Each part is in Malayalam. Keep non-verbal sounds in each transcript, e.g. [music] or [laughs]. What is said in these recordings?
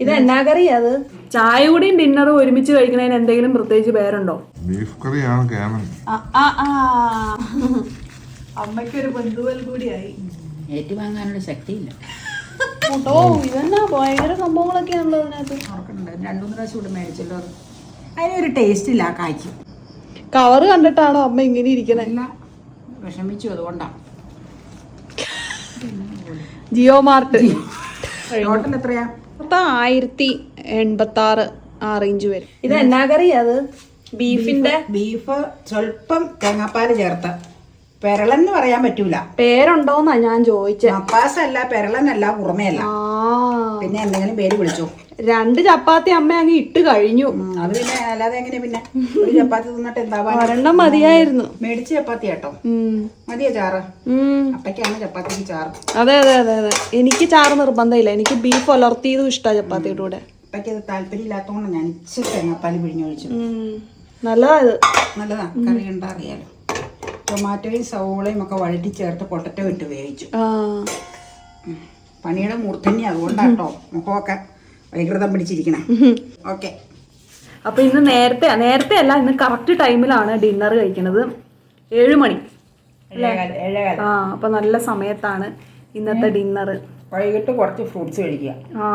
ഇത് എന്നാ കറി അത്? ചായ കൂടിയും ഡിന്നറും ഒരുമിച്ച് കഴിക്കുന്നതിന് എന്തെങ്കിലും പ്രത്യേകിച്ച് പേരുണ്ടോ? ബീഫ് കറിയാണ് കേമൻ അമ്മയ്ക്കൊരു ബന്ധുവൽ കൂടിയായി. ഏറ്റുവാങ്ങാനുള്ള ശക്തിയില്ല. ഓ ഇതെന്നാ ഭയങ്കര സംഭവങ്ങളൊക്കെയാണല്ലോ അതിനകത്ത് രണ്ടു മൂന്ന് പ്രാവശ്യം ഇവിടെ മേടിച്ചല്ലോ. അതിനൊരു ടേസ്റ്റ് ഇല്ല കായ്ക്ക്. കവറ് കണ്ടിട്ടാണോ അമ്മ ഇങ്ങനെ ഇരിക്കണേ? അല്ല വിഷമിച്ചു അതുകൊണ്ടാ. ജിയോ മാർട്ട് ടോട്ടൽ എത്രയാ? മൊത്തം ആയിരത്തി എൺപത്തി ആറ് ആ റേഞ്ച് വരും. ഇത് എന്നാ കറി അത്? ബീഫിന്റെ? ബീഫ് സ്വല്പം തേങ്ങാപ്പാൽ ചേർത്ത്. പെരളെന്ന് പറയാൻ പറ്റൂല. പേരുണ്ടോന്നാ ഞാൻ ചോദിച്ചത് മപ്പാസല്ല പെരളനല്ല കുറുമയല്ല. പിന്നെ എന്തെങ്കിലും പേര് വിളിച്ചോ. രണ്ട് ചപ്പാത്തി അമ്മ അങ്ങ് ഇട്ട് കഴിഞ്ഞു. അത് പിന്നെ അല്ലാതെ എങ്ങനെ പിന്നെ? ഒരു ചപ്പാത്തി തിന്നിട്ട് എന്താ ഒരെണ്ണം മതിയായിരുന്നു. മേടിച്ച ചപ്പാത്തി കേട്ടോ. മതിയോ ചാറ്? അപ്പക്കാണ് അപ്പയ്ക്കാണ് ചപ്പാത്തിക്ക് ചാറ്. അതെ അതെ അതെ അതെ. എനിക്ക് ചാറ് നിർബന്ധമില്ല. എനിക്ക് ബീഫ് ഉലർത്തിയതും ഇഷ്ടമാണ് ചപ്പാത്തിയുടെ കൂടെ. അപ്പയ്ക്ക് അത് ഇല്ലാത്തോണ്ട് ഞാൻ ഇച്ചിരി തേങ്ങാപ്പാൽ പിഴിഞ്ഞൊഴിച്ചു. നല്ലതാ ഇത്. നല്ലതാ. കറി കണ്ടാ അറിയാലോ. ടൊമാറ്റോയും സവോളയും ഒക്കെ വഴറ്റി ചേർത്ത് പൊട്ടറ്റോ ഇട്ട് വേവിച്ചു. പണിയുടെ മൂർധന്യ അതുകൊണ്ടാട്ടോ. മുഖമൊക്കെ വൈകൃതം പിടിച്ചിരിക്കണം. ഓക്കെ. അപ്പൊ ഇന്ന് നേരത്തെ നേരത്തെ അല്ല ഇന്ന് കറക്റ്റ് ടൈമിലാണ് ഡിന്നർ കഴിക്കുന്നത് ഏഴ് മണി. ഏഴേകാലം ആ അപ്പൊ നല്ല സമയത്താണ് ഇന്നത്തെ ഡിന്നർ വൈകിട്ട് കുറച്ച് ഫ്രൂട്ട്സ് കഴിക്കുക. ആ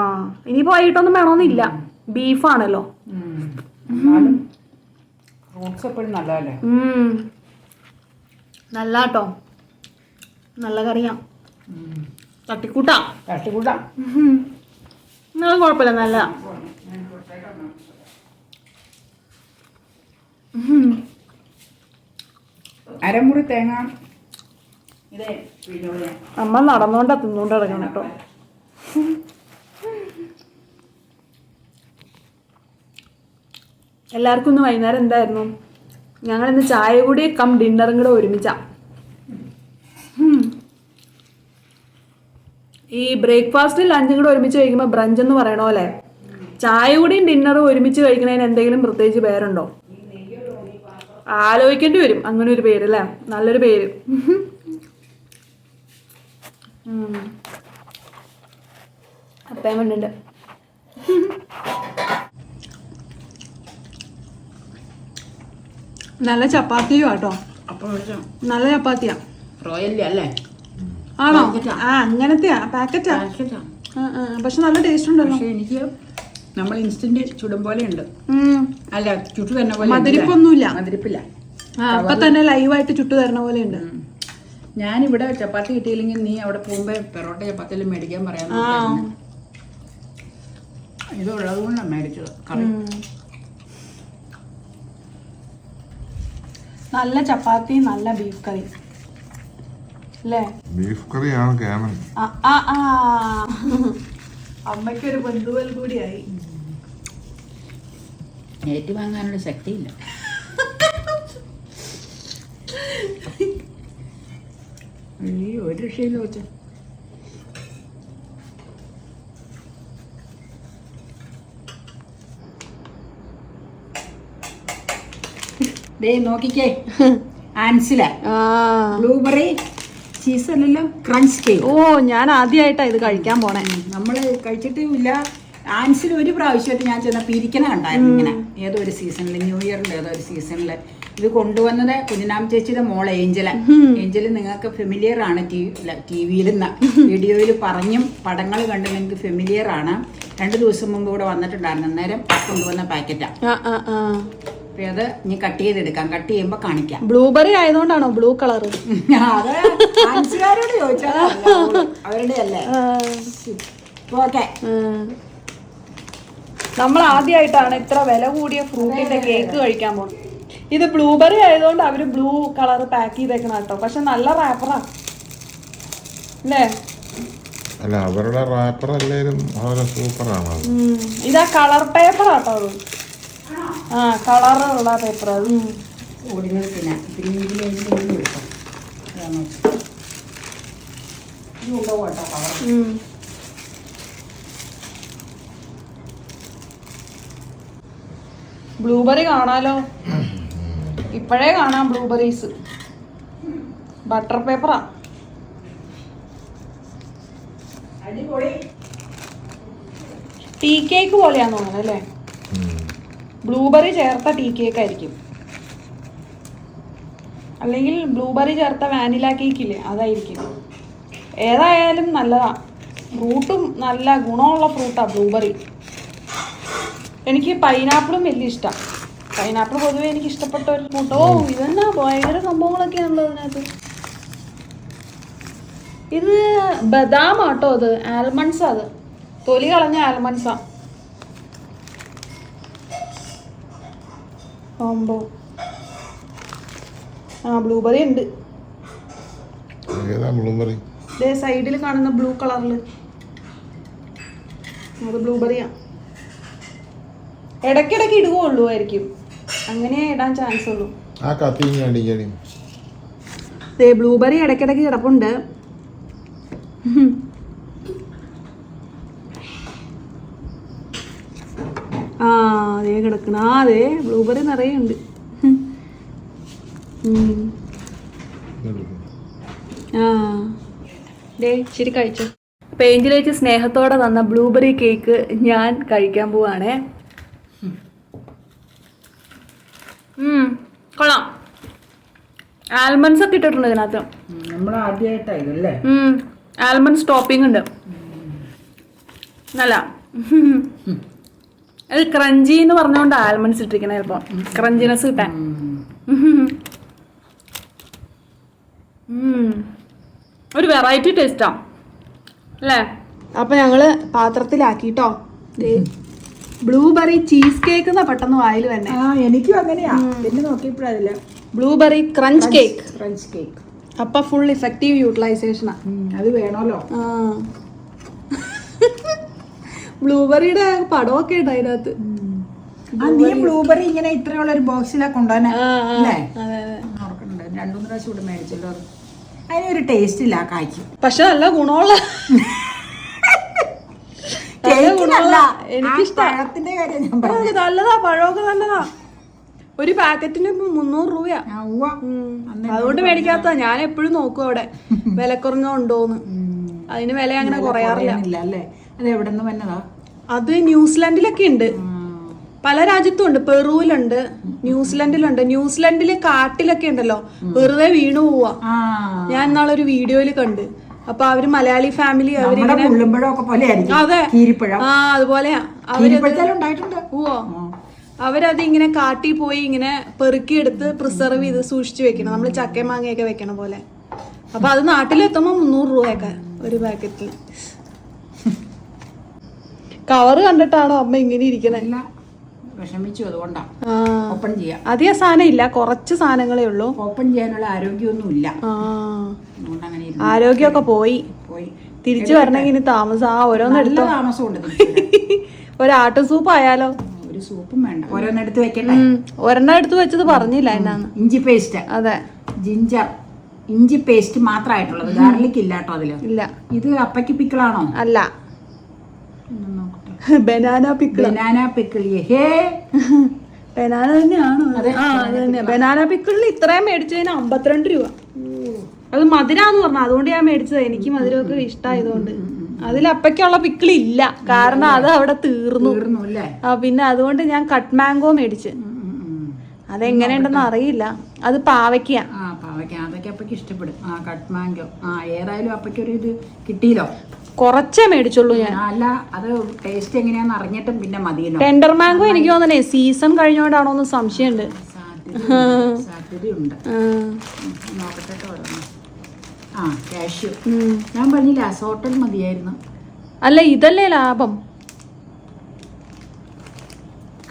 ഇനിയിപ്പോ വൈകിട്ടൊന്നും വേണമെന്നില്ല ബീഫാണല്ലോ. ഫ്രൂട്ട്സ് എപ്പോഴും നല്ലതല്ലേ? നല്ല കേട്ടോ നല്ല കറിയാ. തട്ടിക്കൂട്ടാ. തട്ടിക്കൂട്ടാം. അത് കുഴപ്പമില്ല നല്ല. അരമുറി തേങ്ങ. അമ്മ നടന്നോണ്ടാ തിന്നോണ്ട് കിടക്കണം കേട്ടോ എല്ലാവർക്കും ഇന്ന് വൈകുന്നേരം എന്തായിരുന്നു? ഞങ്ങൾ ഇന്ന് ചായ കൂടി കം ഡിന്നറും കൂടെ ഒരുമിച്ചാ. ഈ ബ്രേക്ക്ഫാസ്റ്റും ലഞ്ചും കൂടെ ഒരുമിച്ച് കഴിക്കുമ്പോൾ ബ്രഞ്ച് എന്ന് പറയണോ പോലെ ചായ കൂടിയും ഡിന്നറും ഒരുമിച്ച് കഴിക്കുന്നതിന് എന്തെങ്കിലും പ്രത്യേകിച്ച് പേരുണ്ടോ? ആലോചിക്കേണ്ടി വരും. അങ്ങനെ ഒരു പേര് അല്ലേ? നല്ലൊരു പേര്. അപ്പേമുണ്ട് അപ്പയും നല്ല ചപ്പാത്തിയോ കേട്ടോ. നല്ല ചപ്പാത്തിയാ. റോയല്ലേ അല്ലേ? ആണോ? ആ അങ്ങനത്തെയാ. പാക്കറ്റാ. പക്ഷെ നല്ല ടേസ്റ്റ് ഉണ്ടല്ലോ പക്ഷെ എനിക്ക് നമ്മൾ ഇൻസ്റ്റന്റ് ചുടും പോലെ ഉണ്ട്. അല്ല ചുട്ടു തരുന്ന പോലെ മധുരിപ്പൊന്നുമില്ല? മധുരിപ്പില്ല. അപ്പൊ തന്നെ ലൈവായിട്ട് ചുട്ടു തരുന്ന പോലെ ഉണ്ട്. ഞാൻ ഞാനിവിടെ ചപ്പാത്തി കിട്ടിയില്ലെങ്കിൽ നീ അവിടെ പോകുമ്പോ പെറോട്ട ചപ്പാത്തിയിൽ മേടിക്കാൻ പറയാൻ ഇത് ഉള്ളത് കൊണ്ടാണ് മേടിച്ചത് കറി. നല്ല ചപ്പാത്തി നല്ല ബീഫ് കറി. അല്ലേ ബീഫ് കറിയാണ് കേമൻ. ആ ആ ആ. അമ്മയ്ക്കൊരു ബന്ധുവൽ കൂടിയായി. ഏറ്റുവാങ്ങാനുള്ള ശക്തിയില്ല. അയ്യോ ഒരു രക്ഷയില്ല വെച്ച ദേ നോക്കിക്കേ. ആൻസില. ആ. സീസണിലും ക്രഞ്ച് കേക്ക് ഓ ഞാൻ ആദ്യമായിട്ടാണ് ഇത് കഴിക്കാൻ പോണേ. നമ്മൾ കഴിച്ചിട്ടില്ല ആൻസിൽ ഒരു പ്രാവശ്യമായിട്ട് ഞാൻ ചെന്നപ്പോൾ ഇരിക്കണ കണ്ടായിരുന്നു ഇങ്ങനെ. ഏതോ ഒരു സീസണിൽ ന്യൂ ഇയറിൽ ഏതോ ഒരു സീസണിൽ ഇത് കൊണ്ടുവന്നത് കുഞ്ഞിനാം ചേച്ചിയുടെ മോൾ ഏഞ്ചല ഏഞ്ചൽ നിങ്ങൾക്ക് ഫെമിലിയർ ആണ് ടി വിയിൽ വീഡിയോയിൽ പറഞ്ഞും പടങ്ങൾ കണ്ട് നിങ്ങൾക്ക് ഫെമിലിയർ ആണ്. രണ്ട് ദിവസം മുമ്പ് ഇവിടെ വന്നിട്ടുണ്ടായിരുന്നു. അന്നേരം കൊണ്ടുവന്ന പാക്കറ്റാ. ആ ആ ആ. അപ്പൊ അത് ഇനി കട്ട് ചെയ്തെടുക്കാം. കട്ട് ചെയ്യുമ്പോൾ കാണിക്കാം. ബ്ലൂബെറി ആയതുകൊണ്ടാണോ? ബ്ലൂ കളർ [laughs] അത് ചോദിച്ചാൽ അവരുടെ അല്ലേ ഓക്കെ. നമ്മൾ ആദ്യമായിട്ടാണ് ഇത്ര വില കൂടിയ ഫ്രൂട്ടിന്റെ കേക്ക് കഴിക്കാൻ പോകുന്നത്. ഇത് ബ്ലൂബെറി ആയതുകൊണ്ട് അവർ ബ്ലൂ കളർ പാക്ക് ചെയ്തേക്കണം കേട്ടോ. പക്ഷെ നല്ല റാപ്പറാ അല്ലേ? അല്ല അവരുടെ റാപ്പർ അല്ലേലും വളരെ സൂപ്പറാണ് ഇതാ കളർ പേപ്പർ ആട്ടോ അത്. ആ കളറുള്ള പേപ്പർ പിന്നെ എടുക്കാം കേട്ടോ. ബ്ലൂബെറി കാണാലോ? ഇപ്പോഴേ കാണാം ബ്ലൂബെറീസ്. ബട്ടർ പേപ്പറാ. ടീ കേക്ക് പോലെയാന്ന് തോന്നുന്നത് അല്ലേ. ബ്ലൂബെറി ചേർത്ത ടീ കേക്ക് ആയിരിക്കും. അല്ലെങ്കിൽ ബ്ലൂബെറി ചേർത്ത വാനില കേക്കില്ലേ അതായിരിക്കും. ഏതായാലും നല്ലതാണ് ഫ്രൂട്ടും നല്ല ഗുണമുള്ള ഫ്രൂട്ടാണ് ബ്ലൂബെറി. എനിക്ക് പൈനാപ്പിളും വലിയ ഇഷ്ടമാണ് പൈനാപ്പിൾ പൊതുവെ എനിക്ക് ഇഷ്ടപ്പെട്ട ഒരു ഫ്രൂട്ട് ഓ ഇതെന്നാ ഭയങ്കര സംഭവങ്ങളൊക്കെയാണല്ലോ അതിനകത്ത്. ഇത് ബദാം ആട്ടോ അത് ആൽമണ്ട്സ് അത്. തൊലി കളഞ്ഞ ആൽമണ്ട്സാ. കോംബോ ആ ബ്ലൂബെറി ഉണ്ട്. ഏതാ ബ്ലൂബെറി ദേ സൈഡിൽ കാണുന്ന ബ്ലൂ കളറിൽ അത് ബ്ലൂബെറിയാ ഇടയ്ക്കിടയ്ക്ക് ഇടുകയുള്ളൂ ആയിരിക്കും. അങ്ങനെ ഇടാൻ ചാൻസ് ഉള്ളൂ. ആ കത്തി ദേ ബ്ലൂബെറി ഇടയ്ക്കിടയ്ക്ക് കിടപ്പുണ്ട്. അതേ കിടക്കണ. ആ അതെ ബ്ലൂബെറി നിറയെ ഉണ്ട് ആ. ദേ ശരി കഴിച്ചു. പേഞ്ചിലേച്ച് സ്നേഹത്തോടെ തന്ന ബ്ലൂബെറി കേക്ക് ഞാൻ കഴിക്കാൻ പോവാണേ. കൊള്ളാം. ആൽമണ്ട്സ് ഒക്കെ ഇട്ടിട്ടുണ്ട് ഇതിനകത്ത്. നമ്മൾ ആൽമണ്ട്സ് ടോപ്പിംഗ് ഉണ്ട്. നല്ല. അത് ക്രഞ്ചി എന്ന് പറഞ്ഞുകൊണ്ട് ആൽമണ്ട്സ് ഇട്ടിരിക്കണേ ചിലപ്പോ. ക്രഞ്ചിനെസ് കിട്ടാൻ. ഉം. ഒരു വെറൈറ്റി ടേസ്റ്റാ അല്ലേ? അപ്പൊ ഞങ്ങൾ പാത്രത്തിലാക്കിട്ടോ. ബ്ലൂബെറി ചീസ് കേക്ക് എന്നാ പെട്ടെന്ന് വായിൽ തന്നെ ആ എനിക്കും അങ്ങനെയാ. പിന്നെ നോക്കിയപ്പോഴല്ല blueberry crunch cake crunch cake അപ്പൊ ഫുൾ ഇഫക്റ്റീവ് യൂട്ടിലൈസേഷനാ അത് വേണമല്ലോ ആ. ബ്ലൂബെറിയുടെ പടമൊക്കെ ഉണ്ട് അതിനകത്ത്. നീ ബ്ലൂബെറി. ഇങ്ങനെ ഇത്രയുള്ള ഒരു ബോക്സിലാ കൊണ്ടുവന്നെ? ആ, ആ. അല്ലേ? അതെ അതെ. ഓർക്കുന്നുണ്ട്. രണ്ടു പ്രാവശ്യം ഇവിടെ മേടിച്ചല്ലോ. അതിനൊരു ടേസ്റ്റ് ഇല്ല കായ്ക്ക്. പക്ഷെ നല്ല ഗുണമുള്ള [laughs] കാര്യം ഞാൻ പറഞ്ഞു. നല്ലതാ പഴമൊക്കെ നല്ലതാ. ഒരു പാക്കറ്റിന് മുന്നൂറ് രൂപയാ. അതുകൊണ്ട് മേടിക്കാത്ത ഞാൻ എപ്പോഴും നോക്കും അവിടെ. [laughs] വില കുറഞ്ഞ ഉണ്ടോന്ന് അതിന് വില അങ്ങനെ കുറയാറില്ല. അല്ലേ? അത് എവിടെ നിന്ന് വന്നതാ? അത് ന്യൂസിലാൻഡിലൊക്കെ ഉണ്ട്. പല രാജ്യത്തും ഉണ്ട് പെറുവിലുണ്ട് ന്യൂസിലൻഡിലുണ്ട്. ന്യൂസിലൻഡിൽ കാട്ടിലൊക്കെ ഉണ്ടല്ലോ. വെറുതെ വീണു പോവാ. ഞാൻ ഞാൻ ഇന്നാളൊരു വീഡിയോയിൽ കണ്ട്. അപ്പൊ അവർ മലയാളി ഫാമിലി അവരിങ്ങനെ ആയിരിക്കും അതെ. ആ അതുപോലെ അവർ ഓ അവരത് ഇങ്ങനെ കാട്ടി പോയി ഇങ്ങനെ പെറുക്കിയെടുത്ത് പ്രിസർവ് ചെയ്ത് സൂക്ഷിച്ചു വെക്കണം. നമ്മൾ ചക്കയും മാങ്ങയൊക്കെ വെക്കണ പോലെ. അപ്പൊ അത് നാട്ടിലെത്തുമ്പോ മുന്നൂറ് രൂപയൊക്കെ ഒരു പാക്കറ്റിൽ കവറ് കണ്ടിട്ടാണോ അമ്മ ഇങ്ങനെ ഇരിക്കണേ? വിഷമിച്ചു അതുകൊണ്ടാണ് ഓപ്പൺ ചെയ്യാം. അധികം സാധനം ഇല്ല കുറച്ച് സാധനങ്ങളേ ഉള്ളൂ. ഓപ്പൺ ചെയ്യാനുള്ള ആരോഗ്യമൊന്നും ഇല്ല. ആരോഗ്യമൊക്കെ പോയി. പോയി. തിരിച്ചു വരണമെങ്കിൽ ഇനി താമസം ആ ഓരോന്ന് താമസം ഉണ്ട്. ഒരാട്ടും സൂപ്പ് ആയാലോ? ഒരു സൂപ്പും വേണ്ട. ഓരോന്നെടുത്ത് എടുത്ത് വെക്കണ്ടേ ഒരെണ്ണം എടുത്ത് വെച്ചത് പറഞ്ഞില്ല എന്നാന്ന് ഇഞ്ചി പേസ്റ്റ്. അതെ. ജിഞ്ചർ. ഇഞ്ചി പേസ്റ്റ് മാത്രമായിട്ടുള്ളത്. ഗാർലിക് ഇല്ലാട്ടോ അതിൽ. ഇല്ല. ഇത് അപ്പയ്ക്ക് പിക്കിളാണോ അല്ല. ബനാന പിക്കിൾ ബനാന പിക്കിൾ ഹേ. [laughs] ബനാന തന്നെയാണോ. അതെ, ആ അത് തന്നെ. ബനാന പിക്കിളിൽ ഇത്രയും മേടിച്ചതിന് അമ്പത്തിരണ്ട് രൂപ. അത് മധുരാന്ന് പറഞ്ഞു അതുകൊണ്ട് ഞാൻ മേടിച്ചത്. എനിക്ക് മധുരമൊക്കെ ഇഷ്ടമായതുകൊണ്ട് അതിൽ അപ്പയ്ക്കുള്ള പിക്കിൾ ഇല്ല. കാരണം അത് അവിടെ തീർന്നു. ആ പിന്നെ അതുകൊണ്ട് ഞാൻ കട്ട് മാംഗോ മേടിച്ച്. അതെങ്ങനെയുണ്ടെന്ന് അറിയില്ല. അത് പാവയ്ക്കാ. ആ പാവയ്ക്ക. അതൊക്കെ അപ്പയ്ക്ക് ഇഷ്ടപ്പെടും. ആ കട്ട് മാംഗോ ആ ഏതായാലും അപ്പയ്ക്ക് ഒരു ഇത് കിട്ടിയല്ലോ? കുറച്ചേ മേടിച്ചുള്ളൂ ഞാൻ. അല്ല അത് ടേസ്റ്റ് എങ്ങനെയാന്ന് അറിഞ്ഞിട്ടും പിന്നെ മതിയല്ലോ ടെൻഡർ മാംഗോ എനിക്ക് തോന്നണേ സീസൺ കഴിഞ്ഞോണ്ടാണോ എന്ന് സംശയമുണ്ട്. സാധ്യത സാധ്യതയുണ്ട്. നോക്കട്ടെ കേട്ടോ ആ കാഷ്യൂ ഞാൻ പറഞ്ഞില്ല അസോട്ടൽ മതിയായിരുന്നു. അല്ല ഇതല്ലേ ലാഭം?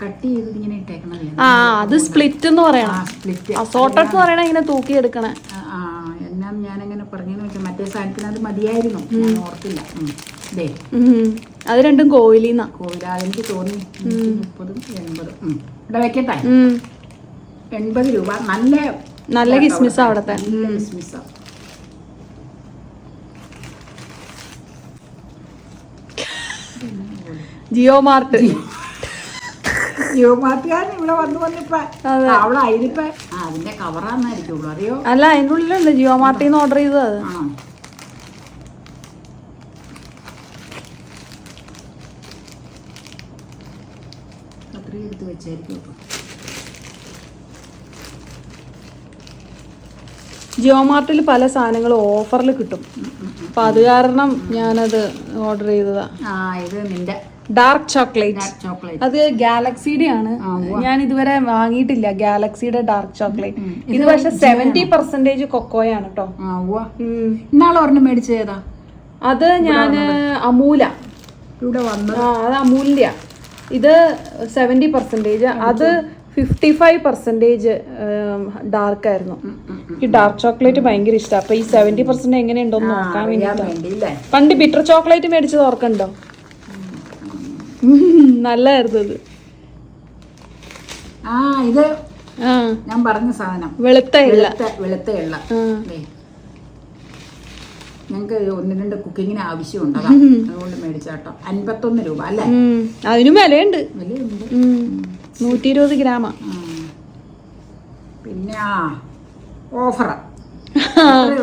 കട്ട് ചെയ്ത് ഇങ്ങനെ ഇട്ടേക്കണത് ആ അത് സ്പ്ലിറ്റ് എന്ന് പറയണം. സ്പ്ലിറ്റ് അസോർട്ടഡ് എന്ന് പറയണ ഇങ്ങനെ തൂക്കി എടുക്കണേ എന്നാ ഞാനങ്ങനെ പറഞ്ഞെന്ന് വെച്ചാൽ മറ്റേ സാധനത്തിന് അത് മതിയായിരുന്നു. ഞാൻ ഓർത്തില്ല. അത് രണ്ടും കോവിലിന്നാ. കോവില എനിക്ക് തോന്നി. മുപ്പതും എൺപതും. ഇവിടെ വെക്കട്ടെ? എൺപത് രൂപ. നല്ല നല്ല കിസ്മിസ് അവിടത്തെ. നല്ല കിസ്മിസാ. ജിയോ മാർട്ട്. യുവമാറ്റുകാരൻ ഇവിടെ വന്ന് വന്നിപ്പ അതെ. അതിന്റെ കവറാന്നായിരിക്കുള്ളൂ അറിയോ? അല്ല അതിന്റെ ഉള്ളിലുണ്ട് ജിയോ മാർട്ടിൽ നിന്ന് ഓർഡർ ചെയ്തത്. ആണോ? എടുത്ത് വെച്ചായിരിക്കും. ജിയോ മാർട്ടിൽ പല സാധനങ്ങളും ഓഫറിൽ കിട്ടും. അപ്പം അത് കാരണം ഞാനത് ഓർഡർ ചെയ്തതാ. ആ ഇത് നിന്റെ ഡാർക്ക് ചോക്ലേറ്റ് അത് ഗാലക്സിയുടെ ആണ്. ഞാൻ ഇതുവരെ വാങ്ങിയിട്ടില്ല. ഗാലക്സിയുടെ ഡാർക്ക് ചോക്ലേറ്റ് ഇത് പക്ഷെ സെവന്റി പെർസെന്റേജ് കൊക്കോയാണ് കേട്ടോ ഇന്നാളെ ഒരെണ്ണം മേടിച്ചത് അത് ഞാൻ അമൂല. ഇവിടെ വന്നത്. ആ അത് അമൂല്യ ഇത് സെവന്റി പെർസെന്റേജ് അത് ഫിഫ്റ്റി ഫൈവ് പെർസെന്റേജ് ഡാർക്ക് ആയിരുന്നു. ഈ ഡാർക്ക് ചോക്ലേറ്റ് ഭയങ്കര ഇഷ്ടമാണ് അപ്പൊ ഈ സെവന്റി പെർസെന്റ് എങ്ങനെയുണ്ടോന്ന് നോക്കാൻ വേണ്ടി പണ്ട് ബിറ്റർ ചോക്ലേറ്റ് മേടിച്ചത് ഓർക്കണ്ടോ? നല്ലായിരുന്നു അത്. ആ ഇത് ഞാൻ പറഞ്ഞ സാധനം. വെളുത്ത എള്ള. വെളുത്ത എള്ള. ഞങ്ങൾക്ക് ഒന്ന് രണ്ട് കുക്കിങ്ങിന് ആവശ്യമുണ്ട് അതാ അതുകൊണ്ട് മേടിച്ചാട്ടോ അൻപത്തൊന്ന് രൂപ അല്ലേ. അതിനും വിലയുണ്ട്. വിലയുണ്ട്. നൂറ്റി ഇരുപത് ഗ്രാമാ. പിന്നെ ആ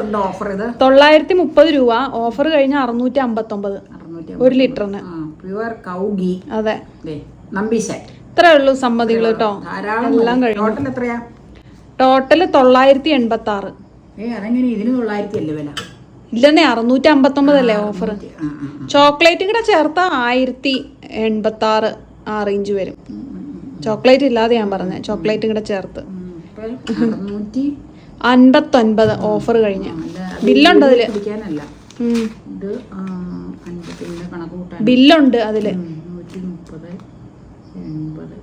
ഉണ്ട് ഓഫർ ഇത്? തൊള്ളായിരത്തി മുപ്പത് രൂപ. ഓഫർ കഴിഞ്ഞ അറുന്നൂറ്റി അമ്പത്തൊമ്പത്. ഒരു ലിറ്ററിന്. പ്യുവർ കൗ ഗീ അതെ ഇത്രേ ഉള്ളൂ സമ്മതികൾ കേട്ടോ. എല്ലാം കഴിഞ്ഞു. ടോട്ടൽ എത്രയാ? ടോട്ടൽ തൊള്ളായിരത്തി എൺപത്തി ആറ് ഏ അതെങ്ങനെ ഇതിന് തൊള്ളായിരത്തി അല്ലേ വില? ഇല്ലെന്നേ അറുന്നൂറ്റി അമ്പത്തൊമ്പതല്ലേ ഓഫർ ചോക്ലേറ്റും കൂടെ ചേർത്ത ആയിരത്തി എൺപത്തി ആറ് ആ റേഞ്ച് വരും ചോക്ലേറ്റ് ഇല്ലാതെ ഞാൻ പറഞ്ഞത് ചോക്ലേറ്റും കൂടെ ചേർത്ത്. അൻപത്തൊൻപത് ഓഫർ കഴിഞ്ഞ്. അല്ല, ഇത് കണക്ക് കൂട്ടാൻ. ബില്ലുണ്ട് അതിൽ. നൂറ്റി മുപ്പത് എൺപത്.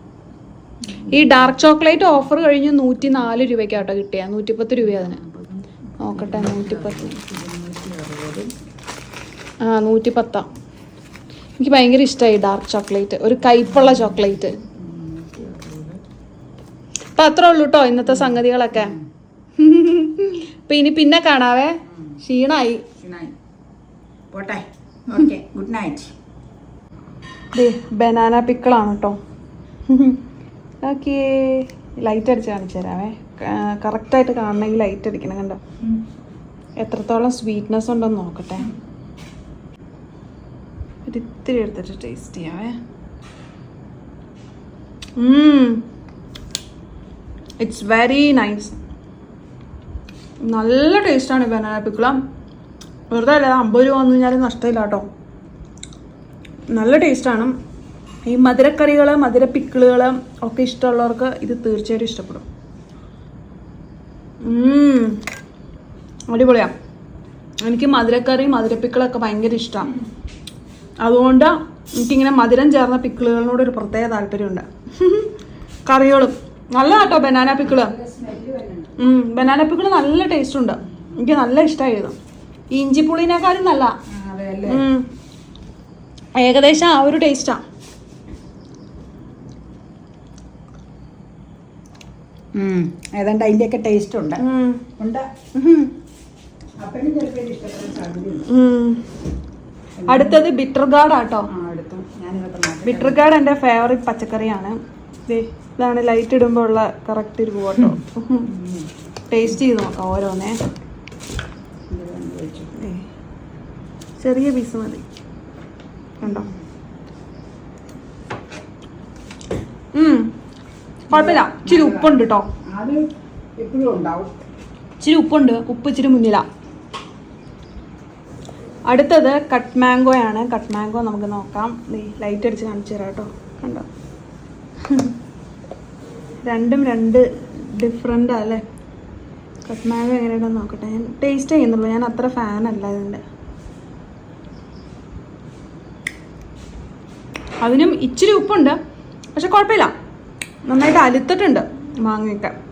ഈ ഡാർക്ക് ചോക്ലേറ്റ് ഓഫർ കഴിഞ്ഞ് നൂറ്റി നാല് രൂപയ്ക്കാട്ടോ കിട്ടിയ. നൂറ്റിപ്പത്ത് രൂപ അതിന്. നോക്കട്ടെ നൂറ്റിപ്പത്ത്. ആ നൂറ്റിപ്പത്താ. എനിക്ക് ഭയങ്കര ഇഷ്ടമായി ഡാർക്ക് ചോക്ലേറ്റ്. ഒരു കയ്പുള്ള ചോക്ലേറ്റ്. അപ്പൊ അത്രേ ഉള്ളൂ കേട്ടോ ഇന്നത്തെ സംഗതികളൊക്കെ. അപ്പൊ ഇനി പിന്നെ കാണാവേ. ക്ഷീണായി. ശരിയായി. പോട്ടെ. ഓക്കെ ഗുഡ് നൈറ്റ് ബനാന പിക്കിളാണ് കേട്ടോ ഓക്കേ ലൈറ്റ് അടിച്ച് കാണിച്ചു തരാമേ കറക്റ്റായിട്ട് കാണണമെങ്കിൽ ലൈറ്റ് അടിക്കണം കണ്ടോ? എത്രത്തോളം സ്വീറ്റ്നെസ് ഉണ്ടെന്ന് നോക്കട്ടെ. ഒരു ഇത്തിരി എടുത്തിട്ട് ടേസ്റ്റ് ചെയ്യാവേ. ഇറ്റ്സ് വെരി നൈസ് നല്ല ടേസ്റ്റാണ് ബനാന പിക്കിളം വെറുതെ അല്ല അമ്പത് രൂപ വന്നു കഴിഞ്ഞാൽ നഷ്ടമില്ല കേട്ടോ. നല്ല ടേസ്റ്റാണ് ഈ മധുരക്കറികൾ മധുര പിക്കിളുകൾ ഒക്കെ ഇഷ്ടമുള്ളവർക്ക് ഇത് തീർച്ചയായിട്ടും ഇഷ്ടപ്പെടും. അടിപൊളിയാ. എനിക്ക് മധുരക്കറി മധുരപ്പിക്കിളൊക്കെ ഭയങ്കര ഇഷ്ടമാണ് അതുകൊണ്ട് എനിക്കിങ്ങനെ മധുരം ചേർന്ന പിക്കിളുകളിനോട് ഒരു പ്രത്യേക താല്പര്യമുണ്ട്. [laughs] കറികളും. നല്ല കേട്ടോ ബനാന പിക്കിൾ. ബനാന പിക്കിൾ നല്ല ടേസ്റ്റ് ഉണ്ട്. എനിക്ക് നല്ല ഇഷ്ടമായി ഇത്. ഈ ഇഞ്ചിപ്പുളിനേക്കാളും നല്ല. ഏകദേശം ആ ഒരു ടേസ്റ്റാ. ഏതാണ്ട് അതിന്റെയൊക്കെ ടേസ്റ്റ് ഉണ്ട്. ഉണ്ട്? അടുത്തത് ബിറ്റർ ഗാർഡ് ആട്ടോ ബിറ്റർ ഗാർഡ് എന്റെ ഫേവറേറ്റ് പച്ചക്കറിയാണ്. ഇതാണ് ലൈറ്റ് ഇടുമ്പോൾ ഉള്ള കറക്റ്റ് ഒരു കേട്ടോ ടേസ്റ്റ് ചെയ്ത് നോക്കാം ഓരോന്നേ വെച്ചു ദേ. ചെറിയ പീസ് മതി. കണ്ടോ. കുഴപ്പമില്ല. ഇച്ചിരി ഉപ്പുണ്ട് കേട്ടോ ഇച്ചിരി ഉപ്പുണ്ട്. ഉപ്പ് ഇച്ചിരി മുന്നില. അടുത്തത് കട്ട് മാംഗോ ആണ്. കട്ട് മാംഗോ നമുക്ക് നോക്കാം. ലൈറ്റ് അടിച്ച് കാണിച്ചു തരാം കേട്ടോ കണ്ടോ? രണ്ടും രണ്ട് ഡിഫറെന്റ് അല്ലേ? കട്ട് മാംഗോ എങ്ങനെയാണെന്ന് നോക്കട്ടെ. ഞാൻ ടേസ്റ്റ് ചെയ്യുന്നുള്ളൂ. ഞാൻ അത്ര ഫാൻ അല്ല ഇതിന്റെ അതിനും ഇച്ചിരി ഉപ്പുണ്ട്. പക്ഷെ കുഴപ്പമില്ല. നന്നായിട്ട് അലുത്തിട്ടുണ്ട് മാങ്ങയൊക്കെ.